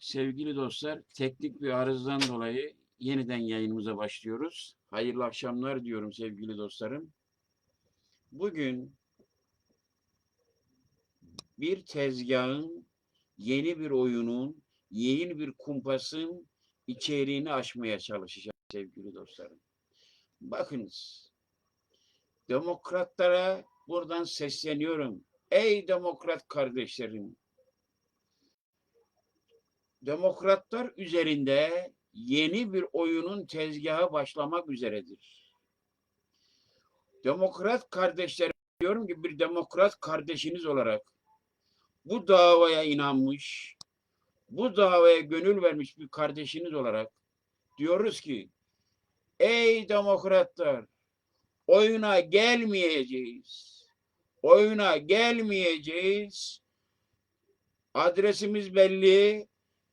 Sevgili dostlar, teknik bir arızdan dolayı yeniden yayınımıza başlıyoruz. Hayırlı akşamlar diyorum sevgili dostlarım. Bugün bir tezgahın, yeni bir oyunun, yeni bir kumpasın içeriğini aşmaya çalışacağım sevgili dostlarım. Bakınız, demokratlara buradan sesleniyorum. Ey demokrat kardeşlerim, demokratlar üzerinde yeni bir oyunun tezgahı başlamak üzeredir. Demokrat kardeşlerim diyorum ki bir demokrat kardeşiniz olarak bu davaya inanmış, bu davaya gönül vermiş bir kardeşiniz olarak diyoruz ki ey demokratlar oyuna gelmeyeceğiz. Oyuna gelmeyeceğiz. Adresimiz belli,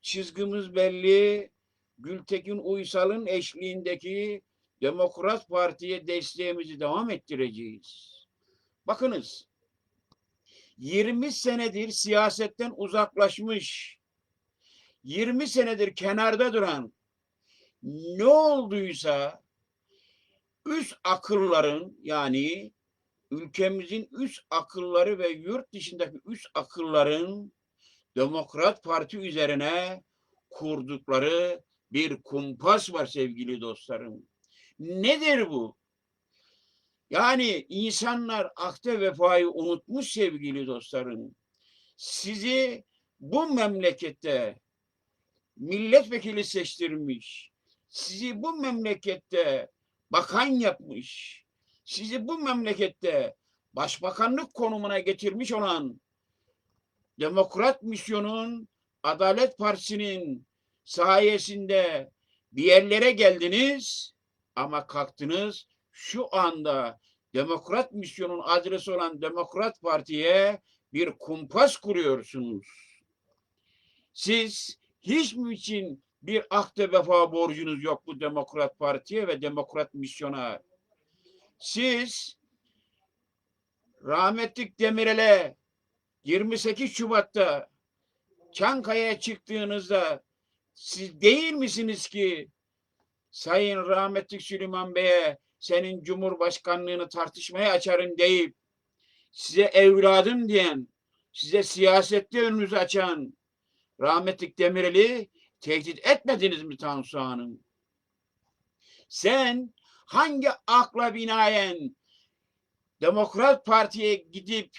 çizgimiz belli. Gültekin Uysal'ın eşliğindeki Demokrat Parti'ye desteğimizi devam ettireceğiz. Bakınız, 20 senedir siyasetten uzaklaşmış, 20 senedir kenarda duran ne olduysa üst akılların yani ülkemizin üst akılları ve yurt dışındaki üst akılların Demokrat Parti üzerine kurdukları bir kumpas var sevgili dostlarım. Nedir bu? Yani insanlar akde vefayı unutmuş sevgili dostlarım. Sizi bu memlekette milletvekili seçtirmiş, sizi bu memlekette bakan yapmış, sizi bu memlekette başbakanlık konumuna getirmiş olan Demokrat Misyon'un Adalet Partisi'nin sayesinde bir yerlere geldiniz ama kalktınız şu anda Demokrat Misyon'un adresi olan Demokrat Parti'ye bir kumpas kuruyorsunuz. Siz hiç mi için bir akde vefa borcunuz yok bu Demokrat Parti'ye ve Demokrat Misyon'a? Siz rahmetlik Demirel'e 28 Şubat'ta Çankaya'ya çıktığınızda siz değil misiniz ki Sayın rahmetli Süleyman Bey'e senin cumhurbaşkanlığını tartışmaya açarım deyip size evladım diyen, size siyasette önünüzü açan rahmetlik Demirel'i tehdit etmediniz mi Tansu Hanım? Sen hangi akla binaen Demokrat Parti'ye gidip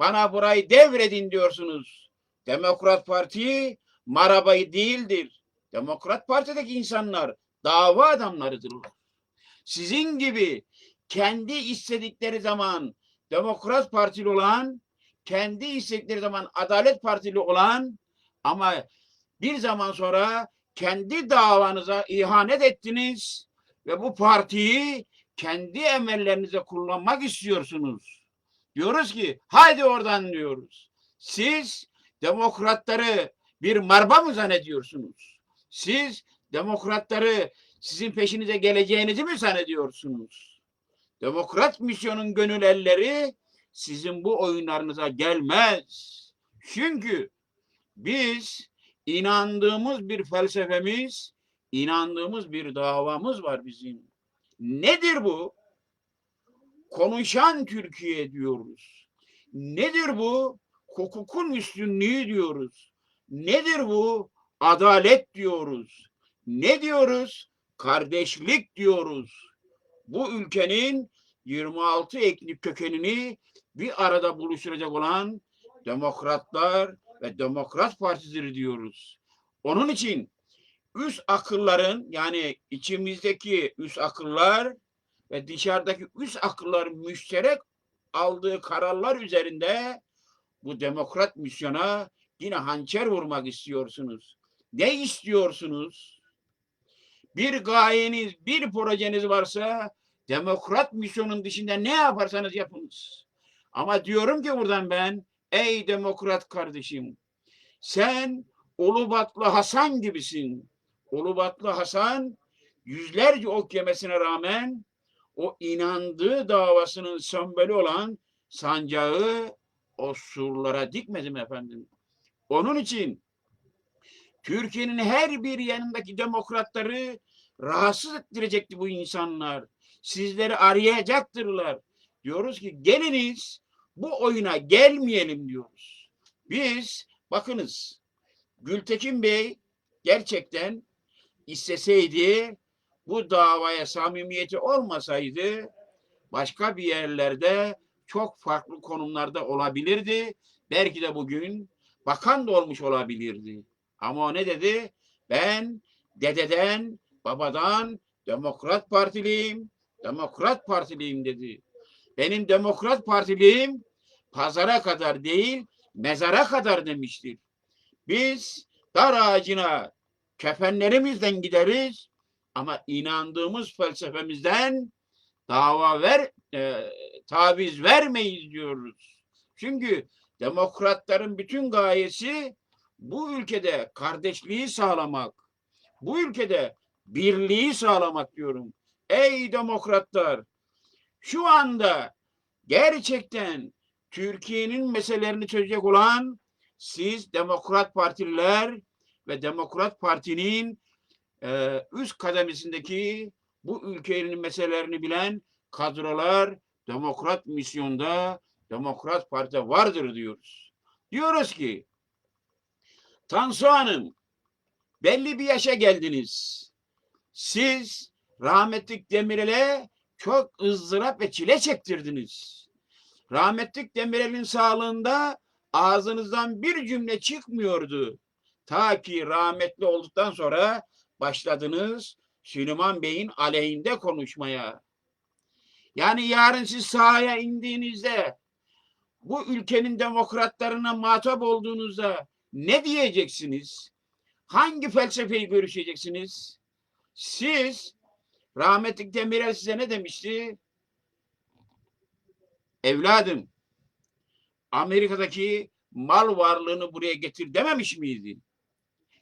bana burayı devredin diyorsunuz. Demokrat Parti marabayı değildir. Demokrat Parti'deki insanlar dava adamlarıdırlar. Sizin gibi kendi istedikleri zaman Demokrat Partili olan, kendi istedikleri zaman Adalet Partili olan ama bir zaman sonra kendi davanıza ihanet ettiniz ve bu partiyi kendi emellerinize kullanmak istiyorsunuz. Diyoruz ki haydi oradan diyoruz. Siz demokratları bir marba mı zannediyorsunuz? Siz demokratları sizin peşinize geleceğinizi mi zannediyorsunuz? Demokrat misyonun gönül elleri sizin bu oyunlarınıza gelmez. Çünkü biz inandığımız bir felsefemiz, inandığımız bir davamız var bizim. Nedir bu? Konuşan Türkiye diyoruz. Nedir bu? Hukukun üstünlüğü diyoruz. Nedir bu? Adalet diyoruz. Ne diyoruz? Kardeşlik diyoruz. Bu ülkenin 26 ekli kökenini bir arada buluşturacak olan demokratlar ve Demokrat Partisi'dir diyoruz. Onun için üst akılların yani içimizdeki üst akıllar ve dışarıdaki üst akılların müşterek aldığı kararlar üzerinde bu demokrat misyona yine hançer vurmak istiyorsunuz. Ne istiyorsunuz? Bir gayeniz, bir projeniz varsa demokrat misyonun dışında ne yaparsanız yapınız. Ama diyorum ki buradan ben, ey demokrat kardeşim, sen Ulubatlı Hasan gibisin. Ulubatlı Hasan yüzlerce ok yemesine rağmen o inandığı davasının semboli olan sancağı o surlara dikmedim efendim. Onun için Türkiye'nin her bir yanındaki demokratları rahatsız ettirecekti bu insanlar. Sizleri arayacaktırlar. Diyoruz ki geliniz bu oyuna gelmeyelim diyoruz. Biz bakınız Gültekin Bey gerçekten isteseydi bu davaya samimiyeti olmasaydı başka bir yerlerde çok farklı konumlarda olabilirdi. Belki de bugün bakan da olmuş olabilirdi. Ama o ne dedi? Ben dededen, babadan Demokrat Partiliyim, Demokrat Partiliyim dedi. Benim Demokrat Partiliyim pazara kadar değil, mezara kadar demiştir. Biz dar ağacına kefenlerimizden gideriz ama inandığımız felsefemizden dava ver, e, taviz vermeyiz diyoruz. Çünkü demokratların bütün gayesi bu ülkede kardeşliği sağlamak, bu ülkede birliği sağlamak diyorum. Ey demokratlar, şu anda gerçekten Türkiye'nin meselelerini çözecek olan siz Demokrat Partililer ve Demokrat Parti'nin e, üst kademesindeki bu ülkenin meselelerini bilen kadrolar Demokrat misyonda Demokrat Parti vardır diyoruz. Diyoruz ki Tansu Hanım belli bir yaşa geldiniz. Siz rahmetlik Demirel'e çok ızdırap ve çile çektirdiniz. Rahmetlik Demirel'in sağlığında ağzınızdan bir cümle çıkmıyordu. Ta ki rahmetli olduktan sonra başladınız Süleyman Bey'in aleyhinde konuşmaya. Yani yarın siz sahaya indiğinizde bu ülkenin demokratlarına muhatap olduğunuzda ne diyeceksiniz? Hangi felsefeyi görüşeceksiniz? Siz rahmetlik Demirel size ne demişti? Evladım Amerika'daki mal varlığını buraya getir dememiş miydi?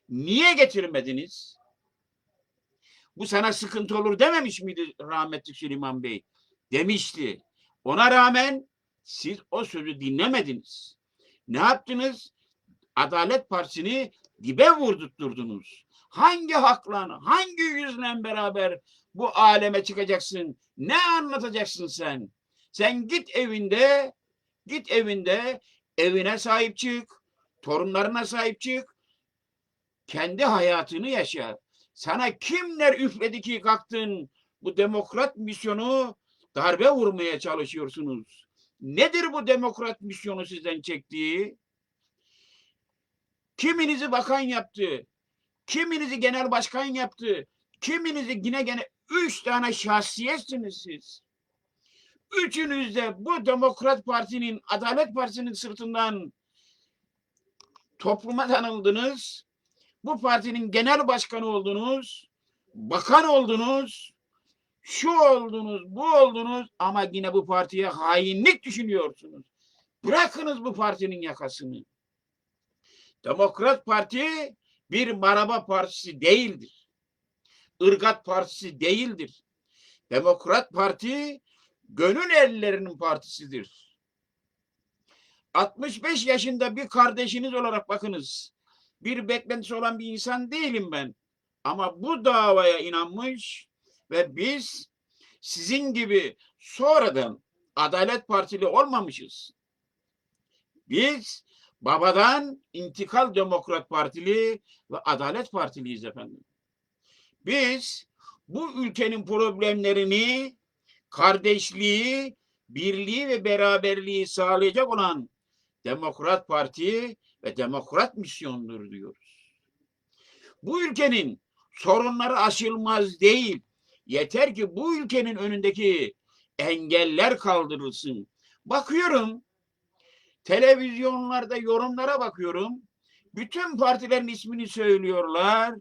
Niye getirmediniz? Bu sana sıkıntı olur dememiş miydi rahmetli Süleyman Bey? Demişti. Ona rağmen siz o sözü dinlemediniz. Ne yaptınız? Adalet Partisi'ni dibe vurdurtturdunuz. Hangi hakla, hangi yüzle beraber bu aleme çıkacaksın? Ne anlatacaksın sen? Sen git evinde, git evinde, evine sahip çık, torunlarına sahip çık, kendi hayatını yaşa. Sana kimler üfledi ki kalktın bu demokrat misyonu darbe vurmaya çalışıyorsunuz? Nedir bu demokrat misyonu sizden çektiği? Kiminizi bakan yaptı, kiminizi genel başkan yaptı, kiminizi yine gene üç tane şahsiyetsiniz siz. Üçünüz de bu Demokrat Parti'nin, Adalet Partisi'nin sırtından topluma tanıldınız. Bu partinin genel başkanı oldunuz, bakan oldunuz, şu oldunuz, bu oldunuz ama yine bu partiye hainlik düşünüyorsunuz. Bırakınız bu partinin yakasını. Demokrat Parti bir maraba partisi değildir. Irgat partisi değildir. Demokrat Parti gönül ellerinin partisidir. 65 yaşında bir kardeşiniz olarak bakınız. Bir beklentisi olan bir insan değilim ben. Ama bu davaya inanmış ve biz sizin gibi sonradan Adalet Partili olmamışız. Biz babadan intikal Demokrat Partili ve Adalet Partiliyiz efendim. Biz bu ülkenin problemlerini kardeşliği, birliği ve beraberliği sağlayacak olan Demokrat Parti ve Demokrat misyondur diyoruz. Bu ülkenin sorunları aşılmaz değil. Yeter ki bu ülkenin önündeki engeller kaldırılsın. Bakıyorum televizyonlarda yorumlara bakıyorum. Bütün partilerin ismini söylüyorlar.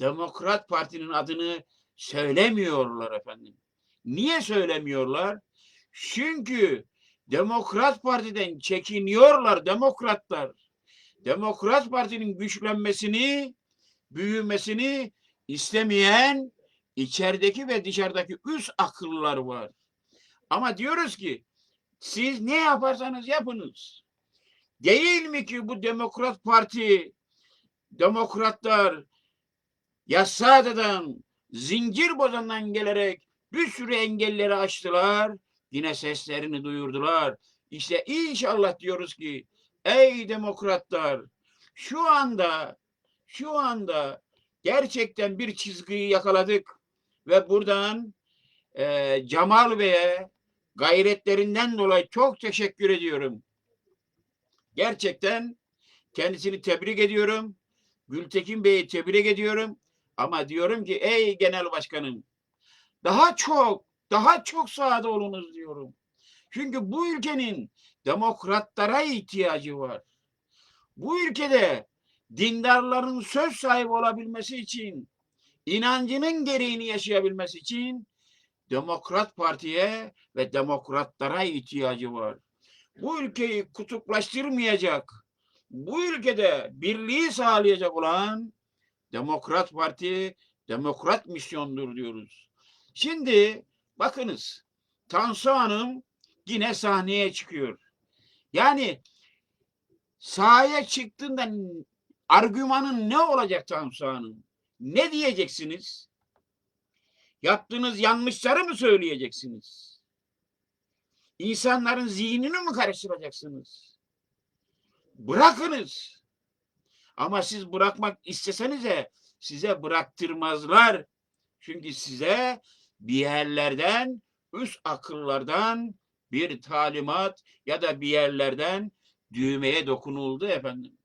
Demokrat Parti'nin adını söylemiyorlar efendim. Niye söylemiyorlar? Çünkü Demokrat Parti'den çekiniyorlar demokratlar. Demokrat Parti'nin güçlenmesini, büyümesini istemeyen içerideki ve dışarıdaki üst akıllar var. Ama diyoruz ki siz ne yaparsanız yapınız. Değil mi ki bu Demokrat Parti demokratlar Yassıada'dan, zincir bozandan gelerek bir sürü engelleri aştılar. Yine seslerini duyurdular. İşte inşallah diyoruz ki ey demokratlar şu anda şu anda gerçekten bir çizgiyi yakaladık ve buradan e, Cemal Bey'e gayretlerinden dolayı çok teşekkür ediyorum. Gerçekten kendisini tebrik ediyorum. Gültekin Bey'i tebrik ediyorum. Ama diyorum ki ey genel başkanım daha çok daha çok sahada olunuz diyorum. Çünkü bu ülkenin demokratlara ihtiyacı var. Bu ülkede dindarların söz sahibi olabilmesi için, inancının gereğini yaşayabilmesi için Demokrat Parti'ye ve demokratlara ihtiyacı var. Bu ülkeyi kutuplaştırmayacak, bu ülkede birliği sağlayacak olan Demokrat Parti, Demokrat misyondur diyoruz. Şimdi bakınız Tansu Hanım yine sahneye çıkıyor. Yani sahaya çıktığında argümanın ne olacak Tansu Hanım? Ne diyeceksiniz? Yaptığınız yanlışları mı söyleyeceksiniz? İnsanların zihnini mi karıştıracaksınız? Bırakınız. Ama siz bırakmak istesenize size bıraktırmazlar. Çünkü size bir yerlerden, üst akıllardan bir talimat ya da bir yerlerden düğmeye dokunuldu efendim.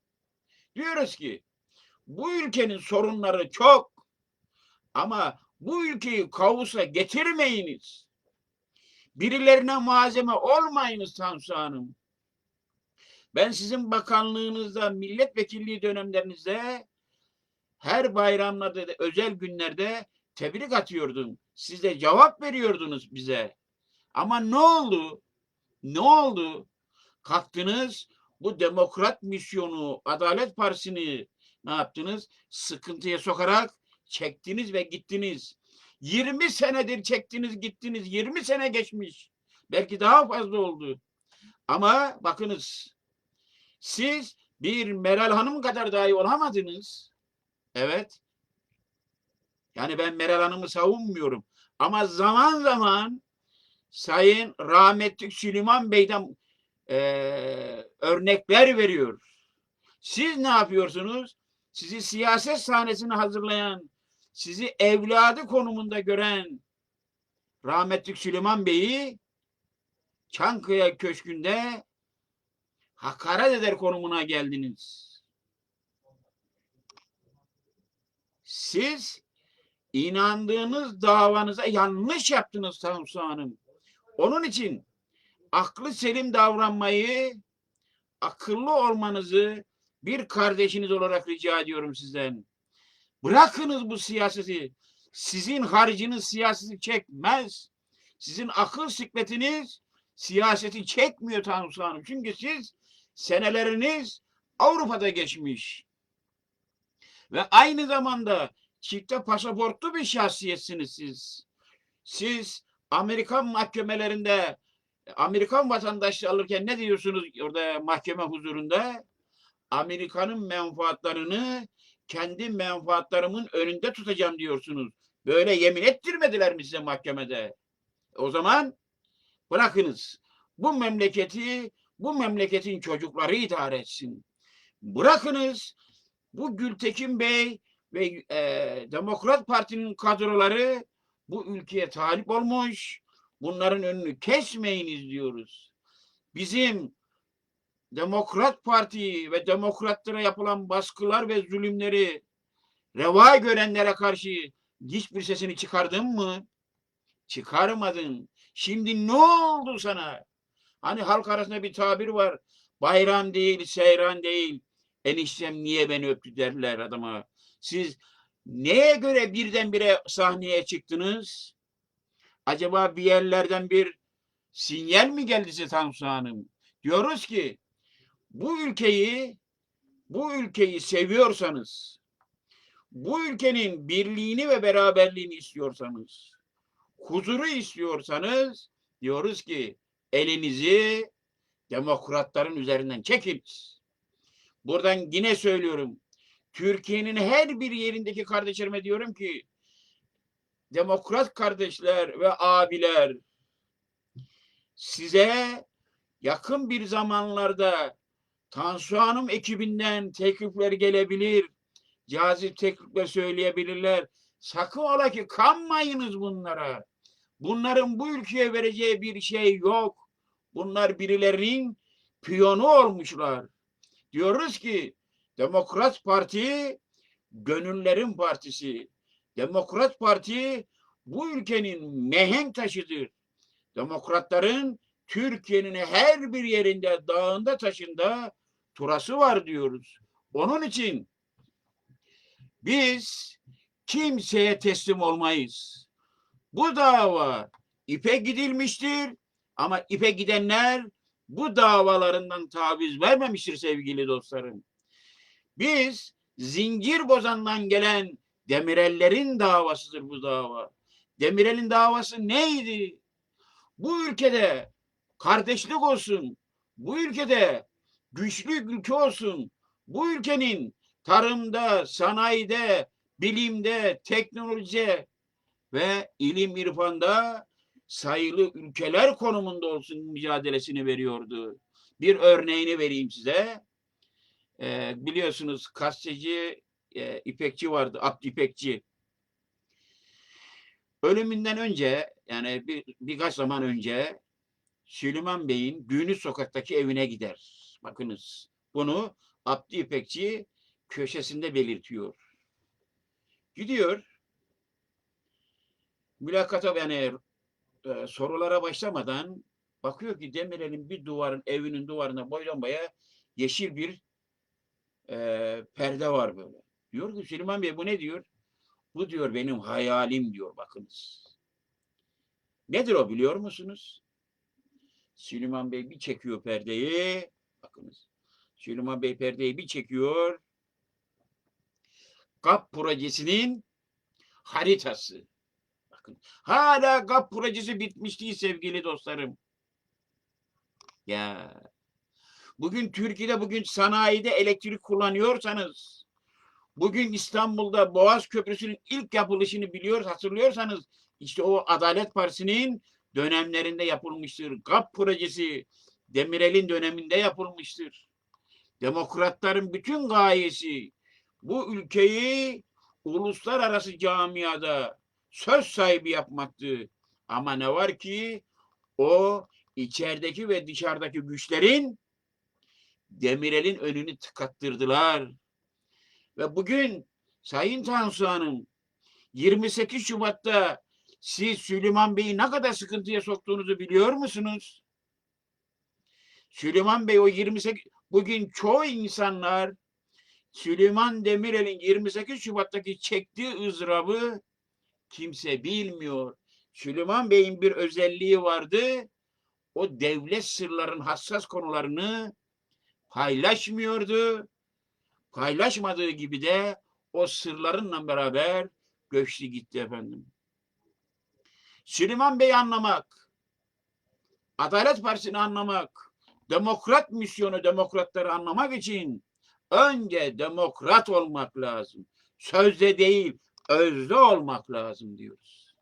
Diyoruz ki bu ülkenin sorunları çok ama bu ülkeyi kavusa getirmeyiniz. Birilerine malzeme olmayınız Tansu Hanım. Ben sizin bakanlığınızda, milletvekilliği dönemlerinizde her bayramlarda, da, özel günlerde tebrik atıyordum. Siz de cevap veriyordunuz bize. Ama ne oldu? Ne oldu? Kalktınız bu demokrat misyonu, Adalet Partisi'ni ne yaptınız? Sıkıntıya sokarak çektiniz ve gittiniz. 20 senedir çektiniz gittiniz. 20 sene geçmiş. Belki daha fazla oldu. Ama bakınız siz bir Meral Hanım kadar dahi olamadınız. Evet. Yani ben Meral Hanım'ı savunmuyorum. Ama zaman zaman Sayın rahmetli Süleyman Bey'den e, örnekler veriyor. Siz ne yapıyorsunuz? Sizi siyaset sahnesine hazırlayan, sizi evladı konumunda gören rahmetli Süleyman Bey'i Çankaya Köşkü'nde hakaret eder konumuna geldiniz. Siz inandığınız davanıza yanlış yaptınız Tansu Hanım. Onun için aklı selim davranmayı, akıllı olmanızı bir kardeşiniz olarak rica ediyorum sizden. Bırakınız bu siyaseti. Sizin harcınız siyaseti çekmez. Sizin akıl sikletiniz siyaseti çekmiyor Tansu Hanım. Çünkü siz seneleriniz Avrupa'da geçmiş. Ve aynı zamanda çifte pasaportlu bir şahsiyetsiniz siz. Siz Amerikan mahkemelerinde Amerikan vatandaşlığı alırken ne diyorsunuz orada mahkeme huzurunda? Amerika'nın menfaatlarını kendi menfaatlarımın önünde tutacağım diyorsunuz. Böyle yemin ettirmediler mi size mahkemede? O zaman bırakınız. Bu memleketi bu memleketin çocukları idare etsin. Bırakınız bu Gültekin Bey ve e, Demokrat Parti'nin kadroları bu ülkeye talip olmuş. Bunların önünü kesmeyiniz diyoruz. Bizim Demokrat Parti ve demokratlara yapılan baskılar ve zulümleri reva görenlere karşı hiçbir sesini çıkardın mı? Çıkarmadın. Şimdi ne oldu sana? Hani halk arasında bir tabir var. Bayram değil, seyran değil. Eniştem niye beni öptü derler adama. Siz neye göre birdenbire sahneye çıktınız? Acaba bir yerlerden bir sinyal mi geldi size Tansu Hanım? Diyoruz ki bu ülkeyi bu ülkeyi seviyorsanız bu ülkenin birliğini ve beraberliğini istiyorsanız huzuru istiyorsanız diyoruz ki elinizi demokratların üzerinden çekiniz. Buradan yine söylüyorum. Türkiye'nin her bir yerindeki kardeşlerime diyorum ki demokrat kardeşler ve abiler size yakın bir zamanlarda Tansu Hanım ekibinden teklifler gelebilir. Cazip teklifler söyleyebilirler. Sakın ola ki kanmayınız bunlara. Bunların bu ülkeye vereceği bir şey yok. Bunlar birilerinin piyonu olmuşlar. Diyoruz ki Demokrat Parti gönüllerin partisi. Demokrat Parti bu ülkenin mehenk taşıdır. Demokratların Türkiye'nin her bir yerinde, dağında, taşında turası var diyoruz. Onun için biz kimseye teslim olmayız. Bu dava ipe gidilmiştir ama ipe gidenler bu davalarından taviz vermemiştir sevgili dostlarım. Biz zincir bozandan gelen Demirellerin davasıdır bu dava. Demirel'in davası neydi? Bu ülkede kardeşlik olsun. Bu ülkede güçlü ülke olsun. Bu ülkenin tarımda, sanayide, bilimde, teknolojide ve ilim irfanda sayılı ülkeler konumunda olsun mücadelesini veriyordu. Bir örneğini vereyim size. Ee, biliyorsunuz gazeteci e, İpekçi vardı, Abdü İpekçi. Ölümünden önce yani bir, birkaç zaman önce Süleyman Bey'in Gönül Sokak'taki evine gider. Bakınız bunu Abdü İpekçi köşesinde belirtiyor. Gidiyor. Mülakata yani e, sorulara başlamadan bakıyor ki Demirel'in bir duvarın evinin duvarına boydan boya yeşil bir e, perde var böyle. Diyor ki Süleyman Bey bu ne diyor? Bu diyor benim hayalim diyor bakınız. Nedir o biliyor musunuz? Süleyman Bey bir çekiyor perdeyi. Bakınız. Süleyman Bey perdeyi bir çekiyor. GAP projesinin haritası. Bakın. Hala GAP projesi bitmiş değil sevgili dostlarım. Ya. Bugün Türkiye'de bugün sanayide elektrik kullanıyorsanız bugün İstanbul'da Boğaz Köprüsü'nün ilk yapılışını biliyor hatırlıyorsanız işte o Adalet Partisi'nin dönemlerinde yapılmıştır. GAP projesi Demirel'in döneminde yapılmıştır. Demokratların bütün gayesi bu ülkeyi uluslararası camiada söz sahibi yapmaktı. Ama ne var ki o içerideki ve dışarıdaki güçlerin Demirel'in önünü tıkattırdılar. Ve bugün Sayın Tansu Hanım 28 Şubat'ta siz Süleyman Bey'i ne kadar sıkıntıya soktuğunuzu biliyor musunuz? Süleyman Bey o 28 bugün çoğu insanlar Süleyman Demirel'in 28 Şubat'taki çektiği ızdırabı kimse bilmiyor. Süleyman Bey'in bir özelliği vardı. O devlet sırların hassas konularını paylaşmıyordu. Paylaşmadığı gibi de o sırlarınla beraber göçtü gitti efendim. Süleyman Bey'i anlamak, Adalet Partisi'ni anlamak, demokrat misyonu demokratları anlamak için önce demokrat olmak lazım. Sözde değil, özde olmak lazım diyoruz.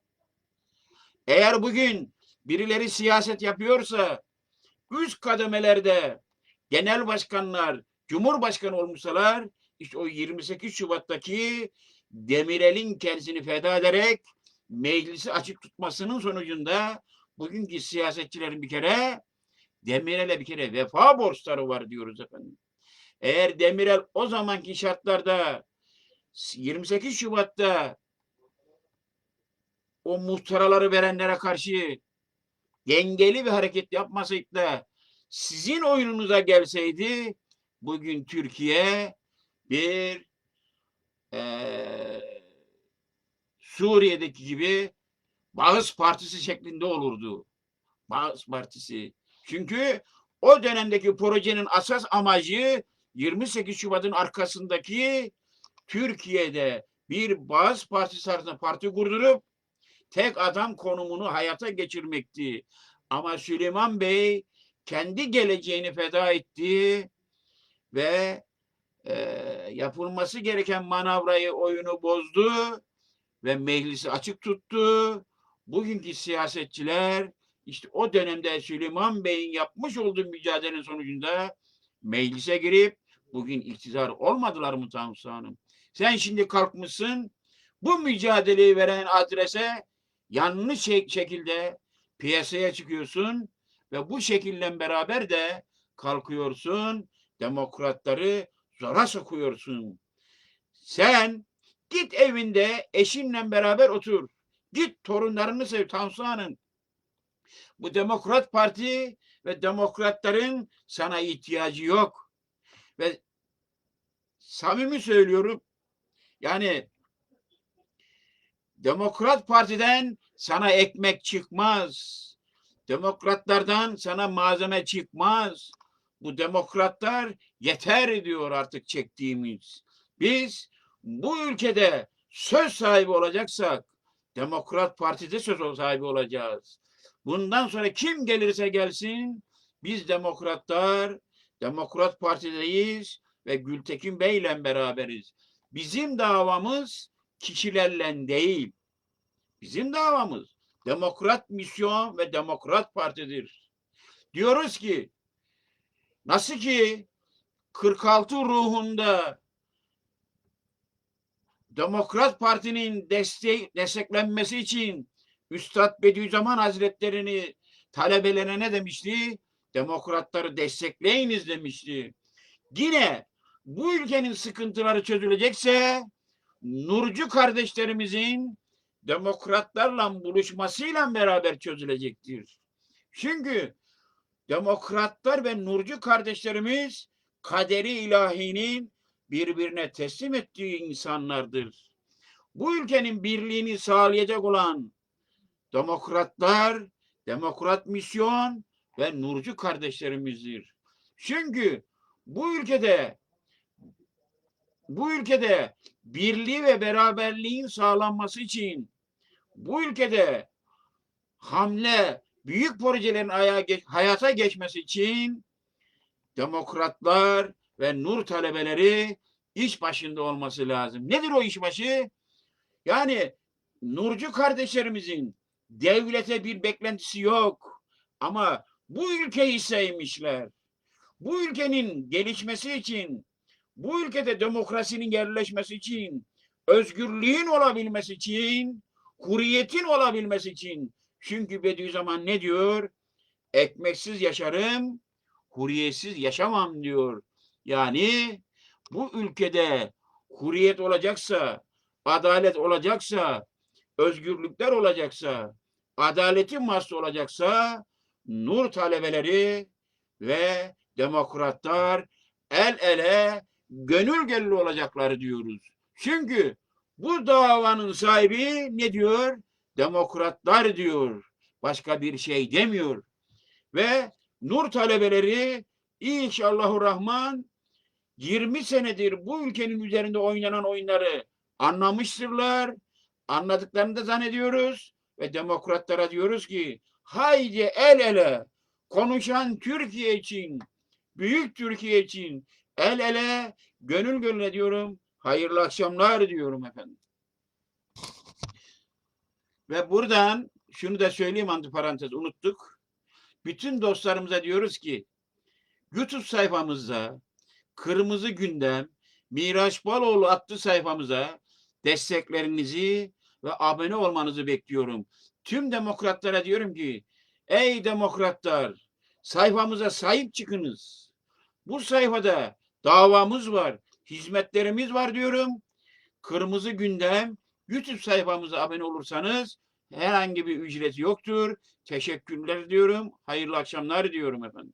Eğer bugün birileri siyaset yapıyorsa üst kademelerde genel başkanlar, cumhurbaşkanı olmuşsalar işte o 28 Şubat'taki Demirel'in kendisini feda ederek meclisi açık tutmasının sonucunda bugünkü siyasetçilerin bir kere Demirel'e bir kere vefa borçları var diyoruz efendim. Eğer Demirel o zamanki şartlarda 28 Şubat'ta o muhtaraları verenlere karşı dengeli bir hareket yapmasaydı da sizin oyununuza gelseydi bugün Türkiye bir eee Suriye'deki gibi Bağız Partisi şeklinde olurdu. Bağız Partisi. Çünkü o dönemdeki projenin asas amacı 28 Şubat'ın arkasındaki Türkiye'de bir Bağız Partisi arasında parti kurdurup tek adam konumunu hayata geçirmekti. Ama Süleyman Bey kendi geleceğini feda etti ve e, yapılması gereken manavrayı oyunu bozdu ve meclisi açık tuttu. Bugünkü siyasetçiler işte o dönemde Süleyman Bey'in yapmış olduğu mücadelenin sonucunda meclise girip bugün iktidar olmadılar mı Tansu Hanım? Sen şimdi kalkmışsın bu mücadeleyi veren adrese yanlış şek- şekilde piyasaya çıkıyorsun ve bu şekillen beraber de kalkıyorsun demokratları zora sokuyorsun. Sen git evinde eşinle beraber otur. Git torunlarını sev Tansu Hanım. Bu Demokrat Parti ve demokratların sana ihtiyacı yok. Ve samimi söylüyorum yani Demokrat Parti'den sana ekmek çıkmaz. Demokratlardan sana malzeme çıkmaz. Bu demokratlar yeter diyor artık çektiğimiz. Biz bu ülkede söz sahibi olacaksak Demokrat Parti'de söz sahibi olacağız. Bundan sonra kim gelirse gelsin biz demokratlar Demokrat Parti'deyiz ve Gültekin Bey'le beraberiz. Bizim davamız kişilerle değil. Bizim davamız Demokrat Misyon ve Demokrat Parti'dir. Diyoruz ki nasıl ki 46 ruhunda Demokrat Parti'nin destek, desteklenmesi için Üstad Bediüzzaman Hazretleri'ni talebelerine ne demişti? Demokratları destekleyiniz demişti. Yine bu ülkenin sıkıntıları çözülecekse Nurcu kardeşlerimizin demokratlarla buluşmasıyla beraber çözülecektir. Çünkü demokratlar ve Nurcu kardeşlerimiz kaderi ilahinin birbirine teslim ettiği insanlardır. Bu ülkenin birliğini sağlayacak olan demokratlar, demokrat misyon ve Nurcu kardeşlerimizdir. Çünkü bu ülkede bu ülkede birliği ve beraberliğin sağlanması için bu ülkede hamle büyük projelerin ayağa geç, hayata geçmesi için demokratlar ve nur talebeleri iş başında olması lazım. Nedir o iş başı? Yani nurcu kardeşlerimizin devlete bir beklentisi yok. Ama bu ülkeyi sevmişler. Bu ülkenin gelişmesi için, bu ülkede demokrasinin yerleşmesi için, özgürlüğün olabilmesi için, huriyetin olabilmesi için. Çünkü Bediüzzaman ne diyor? Ekmeksiz yaşarım, huriyetsiz yaşamam diyor. Yani bu ülkede huriyet olacaksa, adalet olacaksa, özgürlükler olacaksa, adaletin masası olacaksa, nur talebeleri ve demokratlar el ele gönül gelli olacakları diyoruz. Çünkü bu davanın sahibi ne diyor? Demokratlar diyor. Başka bir şey demiyor. Ve nur talebeleri inşallahü rahman 20 senedir bu ülkenin üzerinde oynanan oyunları anlamıştırlar. Anladıklarını da zannediyoruz ve demokratlara diyoruz ki haydi el ele konuşan Türkiye için, büyük Türkiye için el ele, gönül gönüle diyorum. Hayırlı akşamlar diyorum efendim. Ve buradan şunu da söyleyeyim antiparantez unuttuk. Bütün dostlarımıza diyoruz ki YouTube sayfamızda Kırmızı Gündem Miraç Baloğlu adlı sayfamıza desteklerinizi ve abone olmanızı bekliyorum. Tüm demokratlara diyorum ki ey demokratlar sayfamıza sahip çıkınız. Bu sayfada davamız var, hizmetlerimiz var diyorum. Kırmızı Gündem YouTube sayfamıza abone olursanız herhangi bir ücreti yoktur. Teşekkürler diyorum. Hayırlı akşamlar diyorum efendim.